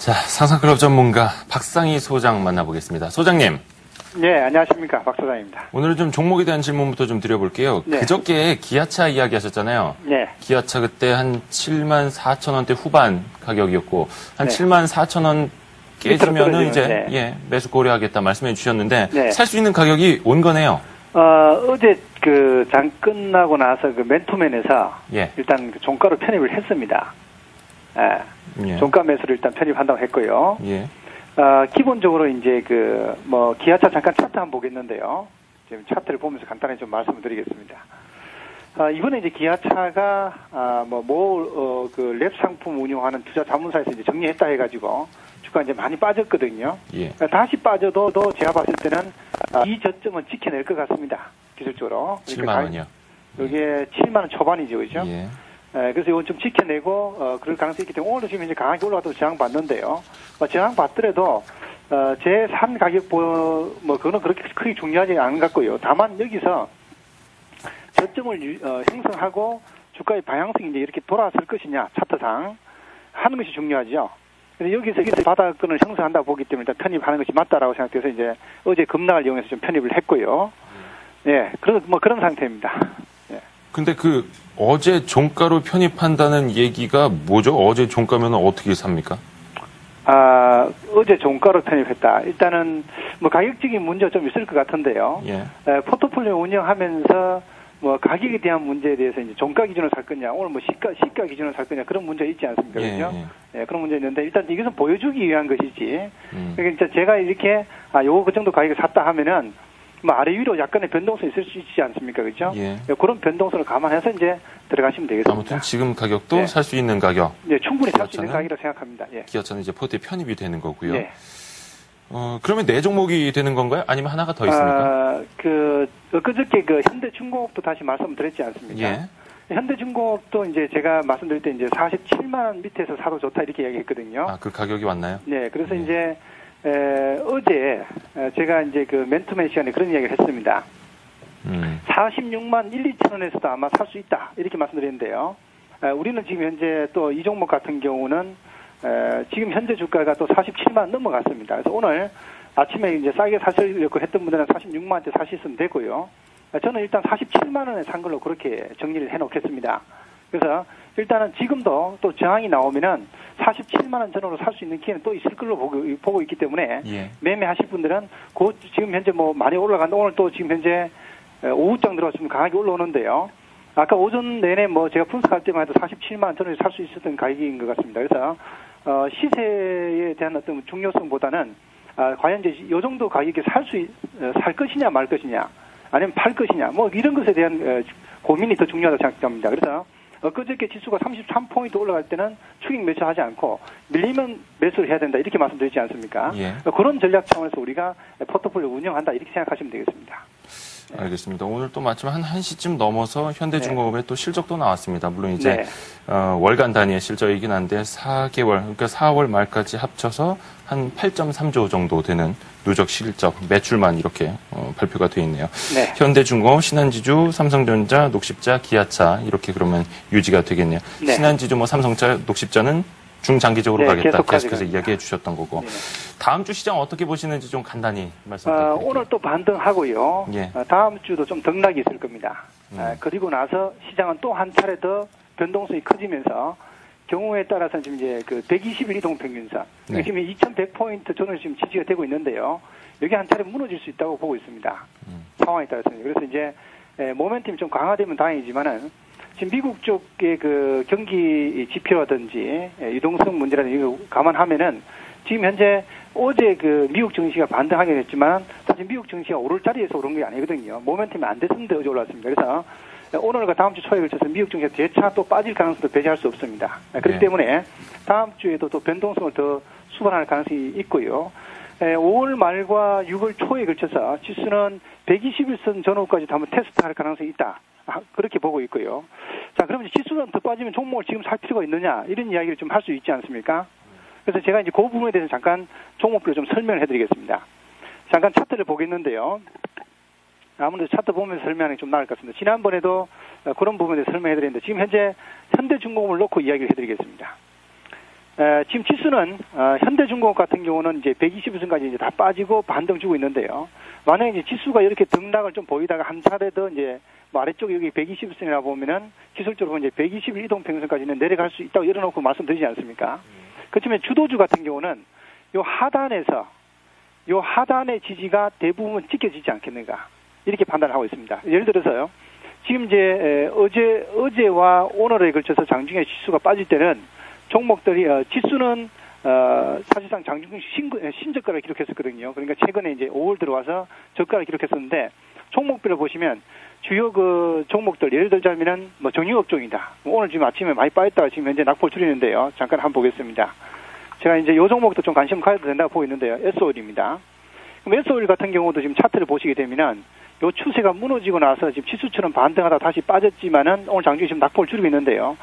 자, 상상클럽 전문가 박상희 소장 만나보겠습니다. 소장님. 네, 안녕하십니까. 박 소장입니다. 오늘은 좀 종목에 대한 질문부터 좀 드려볼게요. 네. 그저께 기아차 이야기 하셨잖아요. 네. 기아차 그때 한 7만 4천 원대 후반 가격이었고, 한 네. 7만 4천 원 깨지면은 이제, 네. 예, 매수 고려하겠다 말씀해 주셨는데, 네. 살수 있는 가격이 온 거네요. 어, 어제 그 장 끝나고 나서 그 멘토맨에서 예. 일단 그 종가로 편입을 했습니다. 예. 예. 종가 매수를 일단 편입한다고 했고요. 예. 어, 기본적으로 이제 그 뭐 기아차 잠깐 차트 한번 보겠는데요. 지금 차트를 보면서 간단히 좀 말씀을 드리겠습니다. 어, 이번에 이제 기아차가 아, 뭐뭐그랩 상품 운영하는 투자 자문사에서 이제 정리했다 해가지고 주가 이제 많이 빠졌거든요. 예. 다시 빠져도 도 제가 봤을 때는 아, 이 저점은 지켜낼 것 같습니다. 기술적으로. 7만 그러니까 원이요. 이게 7만 원 초반이죠, 그죠? 예. 예, 그래서 이건 좀 지켜내고 어, 그럴 가능성이 있기 때문에 오늘도 지금 이제 강하게 올라가도 저항 받는데요. 어, 저항 받더라도 어, 제산 가격 보, 뭐 그거는 그렇게 크게 중요하지 않은 것 같고요. 다만 여기서 저점을 유- 어, 형성하고 주가의 방향성이 이제 이렇게 돌아설 것이냐 차트상 하는 것이 중요하죠. 근데 여기서 여기서 바닥권을 형성한다 보기 때문에 일단 편입하는 것이 맞다라고 생각돼서 이제 어제 급락을 이용해서 좀 편입을 했고요. 예, 그런 뭐 그런 상태입니다. 근데 그 어제 종가로 편입한다는 얘기가 뭐죠? 어제 종가면 어떻게 삽니까? 아, 어제 종가로 편입했다. 일단은 뭐 가격적인 문제가 좀 있을 것 같은데요. 예. 에, 포트폴리오 운영하면서 뭐 가격에 대한 문제에 대해서 이제 종가 기준으로 살 거냐, 오늘 뭐 시가 시가 기준으로 살 거냐 그런 문제 있지 않습니까? 예, 그렇죠? 예. 예, 그런 문제 있는데 일단 이것은 보여주기 위한 것이지. 음. 그러니까 제가 이렇게 아, 요거 그 정도 가격에 샀다 하면은 뭐 아래 위로 약간의 변동성이 있을 수 있지 않습니까? 그렇죠? 예. 그런 변동성을 감안해서 이제 들어가시면 되겠습니다. 아무튼 지금 가격도 네. 살수 있는 가격. 네, 충분히 살 수 있는? 가격이라고 생각합니다. 예. 기아차는 이제 포트에 편입이 되는 거고요. 네. 어, 그러면 네 종목이 되는 건가요? 아니면 하나가 더 있습니까? 아, 그, 엊그저께 그 현대중공업도 다시 말씀드렸지 않습니까? 예. 현대중공업도 이제 제가 말씀드릴 때 이제 47만 원 밑에서 사도 좋다 이렇게 이야기했거든요. 아, 그 가격이 왔나요? 네, 그래서 네. 이제, 에, 어제 에, 제가 이제 그 멘토맨 시간에 그런 이야기를 했습니다. 음. 46만 1, 2천 원에서도 아마 살 수 있다 이렇게 말씀드렸는데요. 에, 우리는 지금 현재 또 이 종목 같은 경우는 에, 지금 현재 주가가 또 47만 원 넘어갔습니다. 그래서 오늘 아침에 이제 싸게 사시려고 했던 분들은 46만 원대 사시면 되고요. 아, 저는 일단 47만 원에 산 걸로 그렇게 정리를 해놓겠습니다. 그래서 일단은 지금도 또 저항이 나오면은 47만 원 전후로 살 수 있는 기회는 또 있을 걸로 보고, 보고 있기 때문에 예. 매매하실 분들은 곧 지금 현재 뭐 많이 올라간다. 오늘 또 지금 현재 에, 오후장 들어왔으면 강하게 올라오는데요. 아까 오전 내내 뭐 제가 분석할 때만 해도 47만 원 전후에 살 수 있었던 가격인 것 같습니다. 그래서 어, 시세에 대한 어떤 중요성보다는 아, 과연 이제 이 정도 가격에 살 수 살 것이냐 말 것이냐 아니면 팔 것이냐 뭐 이런 것에 대한 어, 고민이 더 중요하다고 생각합니다. 그래서 엊그저께 지수가 33포인트 올라갈 때는 추격 매수하지 않고 밀리면 매수를 해야 된다 이렇게 말씀드리지 않습니까? 예. 그런 전략 차원에서 우리가 포트폴리오 운영한다 이렇게 생각하시면 되겠습니다. 알겠습니다. 오늘 또 마침 한 1시쯤 넘어서 현대중공업의 또 실적도 나왔습니다. 물론 이제 네. 어, 월간 단위의 실적이긴 한데 4개월, 그러니까 4월 말까지 합쳐서 한 8.3조 정도 되는 누적 실적, 매출만 이렇게 어, 발표가 돼 있네요. 네. 현대중공업, 신한지주, 삼성전자, 녹십자, 기아차 이렇게 그러면 유지가 되겠네요. 네. 신한지주, 뭐 삼성차, 녹십자는 중장기적으로 네, 가겠다. 계속 계속해서 가져갑니다. 이야기해 주셨던 거고. 네. 다음 주 시장 어떻게 보시는지 좀 간단히 말씀 어, 부탁드릴게요. 오늘 또 반등하고요. 예. 어, 다음 주도 좀 등락이 있을 겁니다. 음. 어, 그리고 나서 시장은 또 한 차례 더 변동성이 커지면서 경우에 따라서는 지금 이제 그 120일 이동 평균선 네. 지금 2,100포인트 저는 지금 지지가 되고 있는데요. 여기 한 차례 무너질 수 있다고 보고 있습니다. 음. 상황에 따라서는 그래서 이제 에, 모멘텀이 좀 강화되면 다행이지만은 지금 미국 쪽의 그 경기 지표라든지 에, 유동성 문제라든지 이거 감안하면은 지금 현재 어제 그 미국 증시가 반등하게 됐지만 사실 미국 증시가 오를 자리에서 오른 게 아니거든요. 모멘텀이 안 됐는데 어제 올랐습니다. 그래서 오늘과 다음 주 초에 걸쳐서 미국 증시가 재차 또 빠질 가능성도 배제할 수 없습니다. 그렇기 네. 때문에 다음 주에도 또 변동성을 더 수반할 가능성이 있고요. 에, 5월 말과 6월 초에 걸쳐서 지수는 121선 전후까지 한번 테스트할 가능성이 있다. 아, 그렇게 보고 있고요. 자, 그러면 지수는 더 빠지면 종목을 지금 살 필요가 있느냐 이런 이야기를 좀 할 수 있지 않습니까? 그래서 제가 이제 그 부분에 대해서 잠깐 종목별로 좀 설명을 해드리겠습니다. 잠깐 차트를 보겠는데요. 아무래도 차트 보면서 설명하는 게 좀 나을 것 같습니다. 지난번에도 어, 그런 부분에 대해서 설명해드렸는데 지금 현재 현대중공업을 놓고 이야기를 해드리겠습니다. 에, 지금 지수는 어, 현대중공업 같은 경우는 이제 120일선까지 이제 다 빠지고 반등 주고 있는데요. 만약에 이제 지수가 이렇게 등락을 좀 보이다가 한 차례 더 이제 뭐 아래쪽 여기 120일선이라 보면은 기술적으로 이제 120일 이동 평선까지는 내려갈 수 있다고 열어놓고 말씀드리지 않습니까? 그렇지만 주도주 같은 경우는 요 하단에서 요 하단의 지지가 대부분 지켜지지 않겠는가 이렇게 판단을 하고 있습니다. 예를 들어서요. 지금 이제 에, 어제 어제와 오늘에 걸쳐서 장중에 지수가 빠질 때는 종목들이 어, 지수는 어, 사실상 장중 신, 신저가를 기록했었거든요. 그러니까 최근에 이제 5월 들어와서 저가를 기록했었는데 종목별로 보시면 주요 그 종목들 예를 들자면은 뭐 정유업종이다. 뭐 오늘 지금 아침에 많이 빠졌다가 지금 현재 낙폭 줄이는데요. 잠깐 한번 보겠습니다. 제가 이제 요 종목도 좀 관심 가져도 된다고 보고 있는데요. S오일입니다. 그럼 S오일 같은 경우도 지금 차트를 보시게 되면은 요 추세가 무너지고 나서 지금 지수처럼 반등하다 다시 빠졌지만은 오늘 장중에 지금 낙폭을 줄이고 있는데요.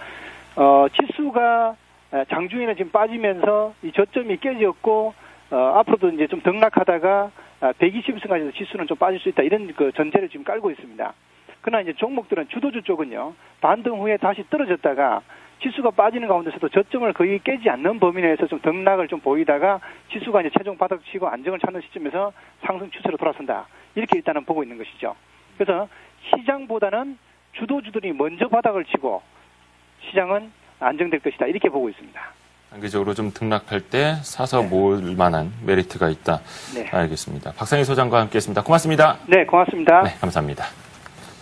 어, 지수가 에, 장중에는 지금 빠지면서 이 저점이 깨졌고 어, 앞으로도 이제 좀 등락하다가 120승까지 지수는 좀 빠질 수 있다 이런 그 전제를 지금 깔고 있습니다. 그러나 이제 종목들은 주도주 쪽은요 반등 후에 다시 떨어졌다가 지수가 빠지는 가운데서도 저점을 거의 깨지 않는 범위 내에서 좀 등락을 좀 보이다가 지수가 이제 최종 바닥 치고 안정을 찾는 시점에서 상승 추세로 돌아선다 이렇게 일단은 보고 있는 것이죠. 그래서 시장보다는 주도주들이 먼저 바닥을 치고 시장은 안정될 것이다 이렇게 보고 있습니다. 단기적으로 좀 등락할 때 사서 모을 만한 메리트가 있다. 네, 알겠습니다. 박상희 소장과 함께했습니다. 고맙습니다. 네 고맙습니다. 네, 감사합니다.